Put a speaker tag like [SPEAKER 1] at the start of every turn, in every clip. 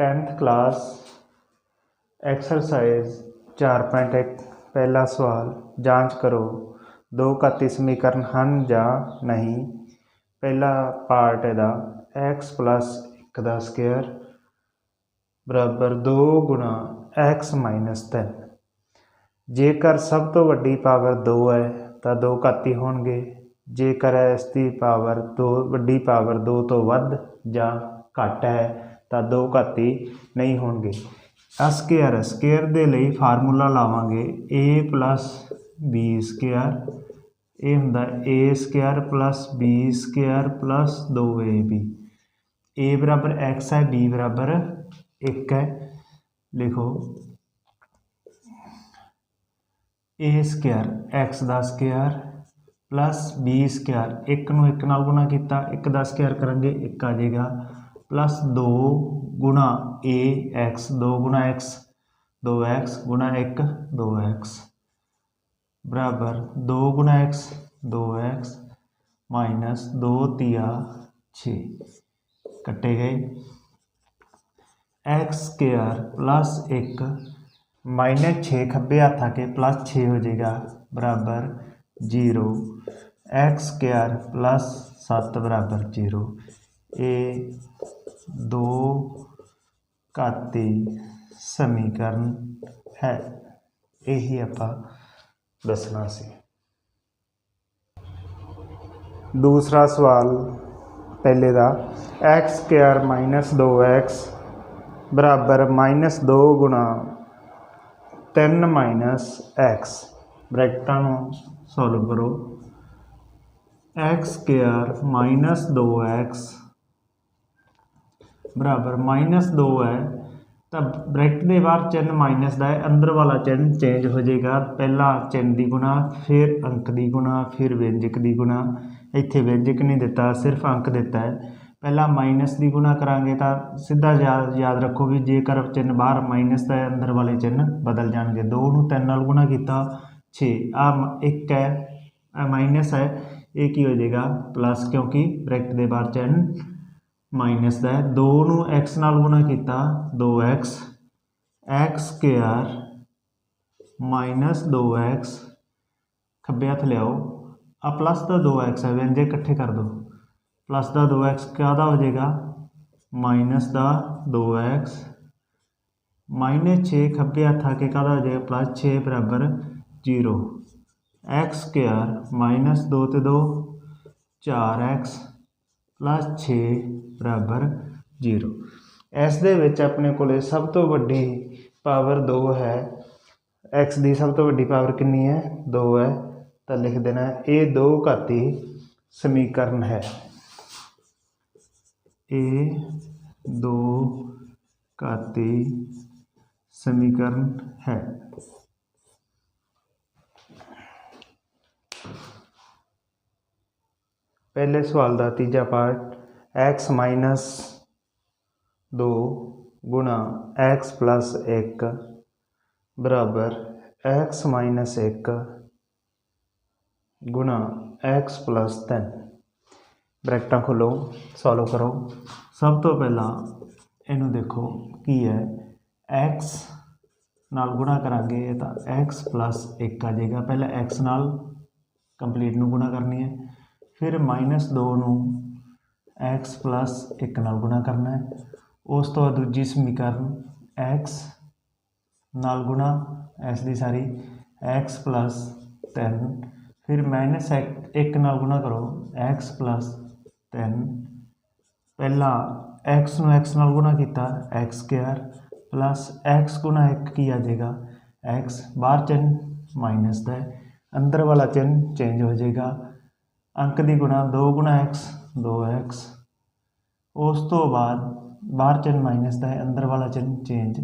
[SPEAKER 1] 10th class exercise 4.1 ਪਹਿਲਾ ਸਵਾਲ, ਜਾਂਚ ਕਰੋ, ਦੋ ਘਾਤੀ ਸਮੀਕਰਨ ਹਨ ਜਾਂ ਨਹੀਂ? ਪਹਿਲਾ ਪਾਰਟ ਇਹਦਾ, x 1 ਦਾ ਸਕੁਅਰ ਬਰਾਬਰ 2 ਗੁਣਾ x 3 ਜੇਕਰ ਸਭ ਤੋਂ ਵੱਡੀ ਪਾਵਰ 2 ਹੈ, ਤਾਂ ਦੋ ਘਾਤੀ ਹੋਣਗੇ। ਜੇਕਰ ਇਸ ਦੀ ਪਾਵਰ 2 ਵੱਡੀ ਪਾਵਰ 2 ਤੋਂ ਵੱਧ ਜਾਂ ਘੱਟ ਹੈ ਤਾਂ ਦੋ ਘਾਤੀ ਨਹੀਂ ਹੋਣਗੇ। ਆ ਸਕੇਅਰ ਸਕੇਅਰ ਦੇ ਲਈ ਫਾਰਮੂਲਾ ਲਾਵਾਂਗੇ। A b ਸਕੇਅਰ ਇਹ ਹੁੰਦਾ a square b square 2ab a ਬਰਾਬਰ x ਹੈ, b ਬਰਾਬਰ 1 ਹੈ। ਲਿਖੋ। A ਸਕੇਅਰ x ਦਾ ਸਕੇਅਰ ਪਲੱਸ b ਸਕੇਅਰ 1 ਨੂੰ 1 ਨਾਲ ਗੁਣਾ ਕੀਤਾ 1 ਦਾ ਸਕੇਅਰ ਕਰਾਂਗੇ 1 ਆ ਜਾਏਗਾ। ਪਲੱਸ 2 ਗੁਣਾ a x 2 ਗੁਣਾ x 2x ਗੁਣਾ 1 2x ਬਰਾਬਰ 2 ਗੁਣਾ x 2x ਮਾਈਨਸ 2 ਤੀਆ 6 ਕੱਟੇ ਗਏ x ਸਕੇਅਰ ਪਲੱਸ 1 ਮਾਈਨਸ 6 ਖੱਬੇ ਹੱਥ ਆ ਕੇ ਪਲੱਸ 6 ਹੋ ਜਾਏਗਾ ਬਰਾਬਰ 0 x ਸਕੇਅਰ ਪਲੱਸ 7 ਬਰਾਬਰ 0 ਇਹ ਦੋ ਘਾਤੀ ਸਮੀਕਰਨ ਹੈ। ਇਹੀ ਆਪਾਂ ਦੱਸਣਾ ਸੀ। ਦੂਸਰਾ ਸਵਾਲ ਪਹਿਲੇ ਦਾ, x ਸਕੁਅਰ 2x ਬਰਾਬਰ -2 ਗੁਣਾ 3 x ਬ੍ਰੈਕਟਾਂ ਨੂੰ ਸੋਲਵ ਕਰੋ। x ਸਕੁਅਰ 2x ਬਰਾਬਰ -2 ਹੈ, ਤਾਂ ਬ੍ਰੈਕਟ ਦੇ ਬਾਹਰ ਚਿੰਨ ਮਾਈਨਸ ਦਾ ਹੈ, ਅੰਦਰ ਵਾਲਾ ਚਿੰਨ ਚੇਂਜ ਹੋ ਜਾਏਗਾ, ਪਹਿਲਾਂ ਚਿੰਨ ਦੀ ਗੁਣਾ, ਫਿਰ ਅੰਕ ਦੀ ਗੁਣਾ, ਫਿਰ ਵਿਅੰਜਕ ਦੀ ਗੁਣਾ। ਇੱਥੇ ਵਿਅੰਜਕ ਨਹੀਂ ਦਿੱਤਾ, ਸਿਰਫ ਅੰਕ ਦਿੱਤਾ ਹੈ। ਪਹਿਲਾਂ ਮਾਈਨਸ ਦੀ ਗੁਣਾ ਕਰਾਂਗੇ ਤਾਂ ਸਿੱਧਾ ਯਾਦ ਯਾਦ ਰੱਖੋ ਵੀ ਜੇਕਰ ਚਿੰਨ ਬਾਹਰ ਮਾਈਨਸ ਦਾ ਹੈ, ਅੰਦਰ ਵਾਲੇ ਚਿੰਨ ਬਦਲ ਜਾਣਗੇ। 2 ਨੂੰ 3 ਨਾਲ ਗੁਣਾ ਕੀਤਾ 6 ਆ 1 ਹੈ ਮਾਈਨਸ ਹੈ, ਇਹ ਕੀ ਹੋ ਜਾਏਗਾ ਪਲੱਸ ਕਿਉਂਕਿ ਬ੍ਰੈਕਟ ਦੇ ਬਾਹਰ ਚਿੰਨ ਮਾਈਨਸ ਦਾ ਹੈ। 2 ਨੂੰ x ਨਾਲ ਗੁਣਾ ਕੀਤਾ 2x x square minus 2x ਖੱਬੇ ਹੱਥ ਲਿਆਓ। ਆ ਪਲੱਸ ਦਾ 2x ਹੈ ਵਿਅੰਜਕ ਇਕੱਠੇ ਕਰ ਦਿਓ। ਪਲੱਸ ਦਾ 2x ਕਾਹਦਾ ਹੋ ਜਾਏਗਾ? ਮਾਈਨਸ ਦਾ 2x ਮਾਈਨਸ 6 ਖੱਬੇ ਹੱਥ ਆ ਕੇ ਕਾਹਦਾ ਹੋ ਜਾਏਗਾ? ਪਲੱਸ 6 ਬਰਾਬਰ 0 x ਸਕੁਅਰ ਮਾਈਨਸ 2 ਤੇ 2 4x ਪਲੱਸ 6 ਬਰਾਬਰ 0 ਇਸ ਦੇ ਵਿੱਚ ਆਪਣੇ ਕੋਲੇ ਸਭ ਤੋਂ ਵੱਡੀ ਪਾਵਰ 2 ਹੈ। X ਦੀ ਸਭ ਤੋਂ ਵੱਡੀ ਪਾਵਰ ਕਿੰਨੀ ਹੈ? 2 ਹੈ। ਤਾਂ ਲਿਖ ਦੇਣਾ, ਇਹ ਦੋ ਘਾਤੀ ਸਮੀਕਰਨ ਹੈ। ਇਹ ਦੋ ਘਾਤੀ ਸਮੀਕਰਨ ਹੈ। ਪਹਿਲੇ ਸਵਾਲ ਦਾ ਤੀਜਾ ਪਾਰਟ x 2 ਗੁਣਾ x 1 ਬਰਾਬਰ x 1 ਗੁਣਾ x 3 ਬ੍ਰੈਕਟਾਂ ਖੋਲੋ ਸੋਲਵ ਕਰੋ। ਸਭ ਤੋਂ ਪਹਿਲਾਂ ਇਹਨੂੰ ਦੇਖੋ ਕੀ ਹੈ। x ਨਾਲ ਗੁਣਾ ਕਰਾਂਗੇ ਤਾਂ x 1 ਆ ਜਾਏਗਾ। ਪਹਿਲਾਂ x ਨਾਲ ਕੰਪਲੀਟ ਨੂੰ ਗੁਣਾ ਕਰਨੀ ਹੈ। ਫਿਰ -2 ਨੂੰ x 1 ਨਾਲ ਗੁਣਾ ਕਰਨਾ ਹੈ। ਉਸ ਤੋਂ ਬਾਅਦ ਦੂਜੀ ਸਮੀਕਰਨ x ਨਾਲ ਗੁਣਾ ਇਸ ਦੀ ਸਾਰੀ x 3 ਫਿਰ ਮਾਈਨਸ -1 ਨਾਲ ਗੁਣਾ ਕਰੋ x 3 ਪਹਿਲਾਂ x ਨੂੰ x ਨਾਲ ਗੁਣਾ ਕੀਤਾ x ਸਕੁਅਰ ਪਲੱਸ x ਗੁਣਾ 1 ਕੀ ਆ ਜਾਏਗਾ? x ਬਾਹਰ ਚਿੰਨ ਮਾਈਨਸ ਦਾ ਅੰਦਰ ਵਾਲਾ ਚਿੰਨ ਚੇਂਜ ਹੋ ਜਾਏਗਾ। ਅੰਕ ਦੀ ਗੁਣਾ 2 ਗੁਣਾ x 2x ਉਸ ਤੋਂ ਬਾਅਦ ਬਾਹਰ ਚਿੰਨ ਮਾਈਨਸ ਦਾ ਹੈ ਅੰਦਰ ਵਾਲਾ ਚਿੰਨ ਚੇਂਜ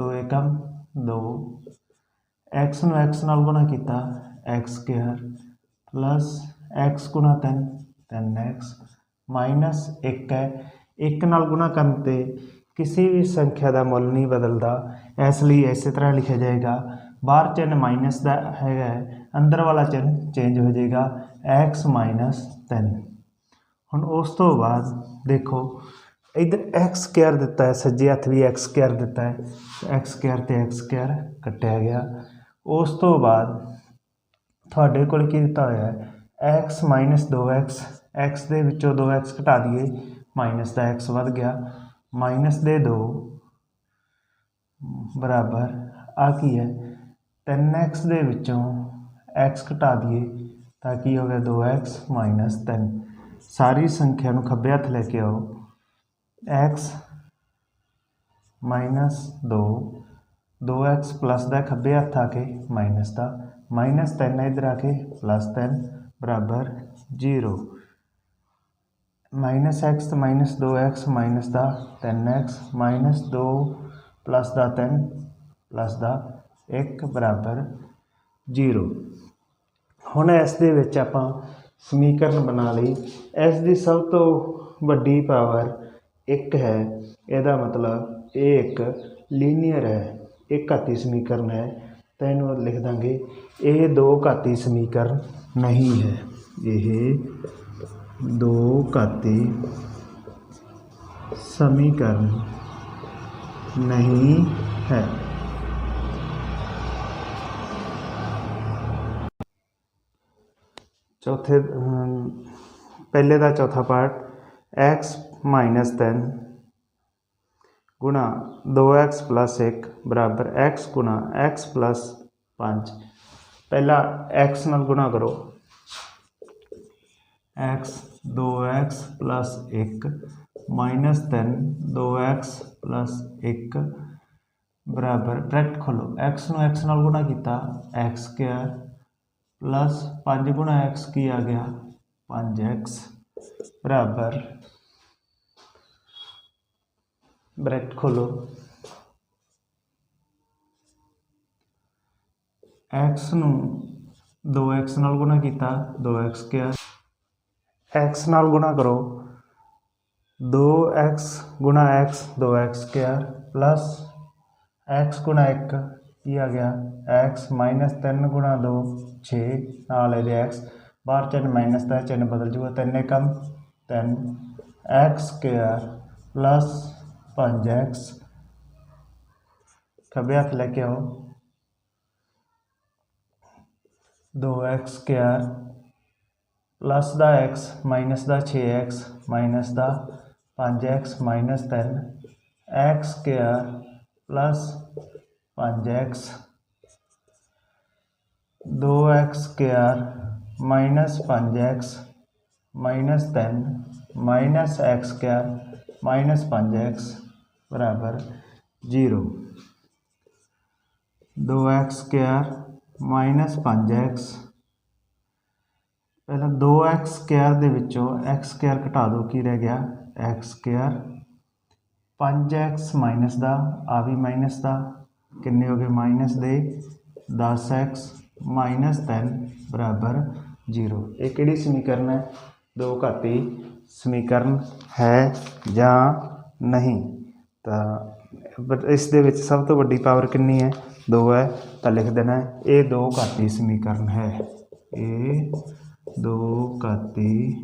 [SPEAKER 1] 2 ਏਕਮ 2 x ਨੂੰ x ਨਾਲ ਗੁਣਾ ਕੀਤਾ x ਸਕੁਅਰ ਪਲੱਸ x ਗੁਣਾ 3 3x ਮਾਈਨਸ 1 ਹੈ 1 ਨਾਲ ਗੁਣਾ ਕਰਨ ਤੇ ਕਿਸੇ ਵੀ ਸੰਖਿਆ ਦਾ ਮੁੱਲ ਨਹੀਂ ਬਦਲਦਾ ਇਸ ਲਈ ਇਸੇ ਤਰ੍ਹਾਂ ਲਿਖਿਆ ਜਾਏਗਾ ਬਾਹਰ ਚਿੰਨ ਮਾਈਨਸ ਦਾ ਹੈਗਾ ਅੰਦਰ ਵਾਲਾ ਚਿੰਨ ਚੇਂਜ ਹੋ ਜਾਏਗਾ x 3 ਹੁਣ ਉਸ ਤੋਂ ਬਾਅਦ ਦੇਖੋ, ਇਧਰ x ਸਕੁਅਰ ਦਿੱਤਾ ਹੈ, ਸੱਜੇ ਹੱਥ ਵੀ x ਸਕੁਅਰ ਦਿੱਤਾ ਹੈ, x ਸਕੁਅਰ ਤੇ x ਸਕੁਅਰ ਕੱਟਿਆ ਗਿਆ। ਉਸ ਤੋਂ ਬਾਅਦ ਤੁਹਾਡੇ ਕੋਲ ਕੀ ਦਿੱਤਾ ਹੋਇਆ ਹੈ? X 2x x ਦੇ ਵਿੱਚੋਂ 2x ਘਟਾ ਦਈਏ ਮਾਈਨਸ ਦਾ x ਵੱਧ ਗਿਆ। ਮਾਈਨਸ ਦੇ 2 ਬਰਾਬਰ ਆ ਕੀ ਹੈ? 3x ਦੇ ਵਿੱਚੋਂ x ਘਟਾ ਦਈਏ ਤਾਂ ਕੀ ਹੋ ਗਿਆ? 2x 3 ਸਾਰੀ ਸੰਖਿਆ ਨੂੰ ਖੱਬੇ ਹੱਥ ਲੈ ਕੇ ਆਓ। X ਮਾਈਨਸ 2 2x ਪਲੱਸ ਦਾ ਖੱਬੇ ਹੱਥ ਆ ਕੇ ਮਾਈਨਸ ਦਾ ਮਾਈਨਸ 3 ਇਧਰ ਆ ਕੇ ਪਲੱਸ 3 ਬਰਾਬਰ 0 ਮਾਈਨਸ x ਤੇ ਮਾਈਨਸ 2x ਮਾਈਨਸ ਦਾ 3x ਮਾਈਨਸ 2 ਪਲੱਸ ਦਾ 3 ਪਲੱਸ ਦਾ 1 ਬਰਾਬਰ 0 ਹੁਣ ਇਸ ਦੇ ਵਿੱਚ ਆਪਾਂ ਸਮੀਕਰਨ ਬਣਾ ਲਈ। ਇਸ ਦੀ ਸਭ ਤੋਂ ਵੱਡੀ ਪਾਵਰ ਇੱਕ ਹੈ। ਇਹਦਾ ਮਤਲਬ ਇਹ ਇੱਕ ਲੀਨੀਅਰ ਹੈ। ਇੱਕ ਘਾਤੀ ਸਮੀਕਰਨ ਹੈ। ਤਾਂ ਇਹਨੂੰ ਲਿਖ ਦਾਂਗੇ। ਇਹ ਦੋ ਘਾਤੀ ਸਮੀਕਰਨ ਨਹੀਂ ਹੈ। ਇਹ ਦੋ ਘਾਤੀ ਸਮੀਕਰਨ ਨਹੀਂ ਹੈ। ਚੌਥੇ ਅਮ, ਪਹਿਲੇ ਦਾ ਚੌਥਾ ਪਾਰਟ x 3 ਗੁਣਾ 2x 1 ਬਰਾਬਰ x ਗੁਣਾ x 5 ਪਹਿਲਾ x ਨਾਲ ਗੁਣਾ ਕਰੋ x 2x 1 ਮਾਈਨਸ 3 2x 1 ਬਰਾਬਰ ਬ੍ਰੈਕਟ ਖੋਲੋ x ਨੂੰ x ਨਾਲ ਗੁਣਾ ਕੀਤਾ x ਸਕੁਅਰ ਪਲੱਸ 5 ਗੁਣਾ x ਕੀ ਆ ਗਿਆ 5x ਬਰਾਬਰ ਬ੍ਰੈਕਟ ਖੋਲੋ x ਨੂੰ 2x ਨਾਲ ਗੁਣਾ ਕੀਤਾ 2x ਸਕੁਅਰ x ਨਾਲ ਗੁਣਾ ਕਰੋ 2x ਗੁਣਾ x 2x square plus x ਗੁਣਾ 1 ਕੀ ਆ ਗਿਆ x ਮਾਈਨਸ 3 ਗੁਣਾ 2 6 ਨਾਲ ਇਹਦੇ x ਬਾਹਰ ਚਿੰਨ ਮਾਈਨਸ ਦਾ ਚਿੰਨ ਬਦਲ ਜੂਗਾ 3 ਕਮ 3 x ਸਕੁਅਰ ਪਲੱਸ 5x ਖੱਬੇ ਹੱਥ ਲੈ ਕੇ ਆਓ 2x ਸਕੁਅਰ ਪਲੱਸ ਦਾ x ਮਾਈਨਸ ਦਾ 6x ਮਾਈਨਸ ਦਾ 5x minus 3 x square plus 5x 2x square minus 5x minus 3 minus x square minus 5x ਬਰਾਬਰ 0 2x ਸਕੁਅਰ ਮਾਈਨਸ 5x ਪਹਿਲਾਂ 2x ਸਕੁਅਰ ਦੇ ਵਿੱਚੋਂ x ਸਕੁਅਰ ਘਟਾ ਦਿਓ ਕੀ ਰਹਿ ਗਿਆ x ਸਕੁਅਰ 5x ਮਾਈਨਸ ਦਾ ਆ ਵੀ ਮਾਈਨਸ ਦਾ ਕਿੰਨੇ ਹੋ ਗਏ? ਮਾਈਨਸ ਦੇ 10x ਮਾਈਨਸ 3 ਬਰਾਬਰ 0 ਇਹ ਕਿਹੜੀ ਸਮੀਕਰਨ ਹੈ? ਦੋ ਘਾਤੀ ਸਮੀਕਰਨ ਹੈ ਜਾਂ ਨਹੀਂ? ਤਾਂ ਇਸ ਦੇ ਵਿੱਚ ਸਭ ਤੋਂ ਵੱਡੀ ਪਾਵਰ ਕਿੰਨੀ ਹੈ? 2 ਹੈ, ਤਾਂ ਲਿਖ ਦੇਣਾ ਇਹ ਦੋ ਘਾਤੀ ਸਮੀਕਰਨ ਹੈ। ਇਹ ਦੋ ਘਾਤੀ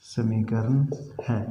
[SPEAKER 1] ਸਮੀਕਰਨ ਹੈ।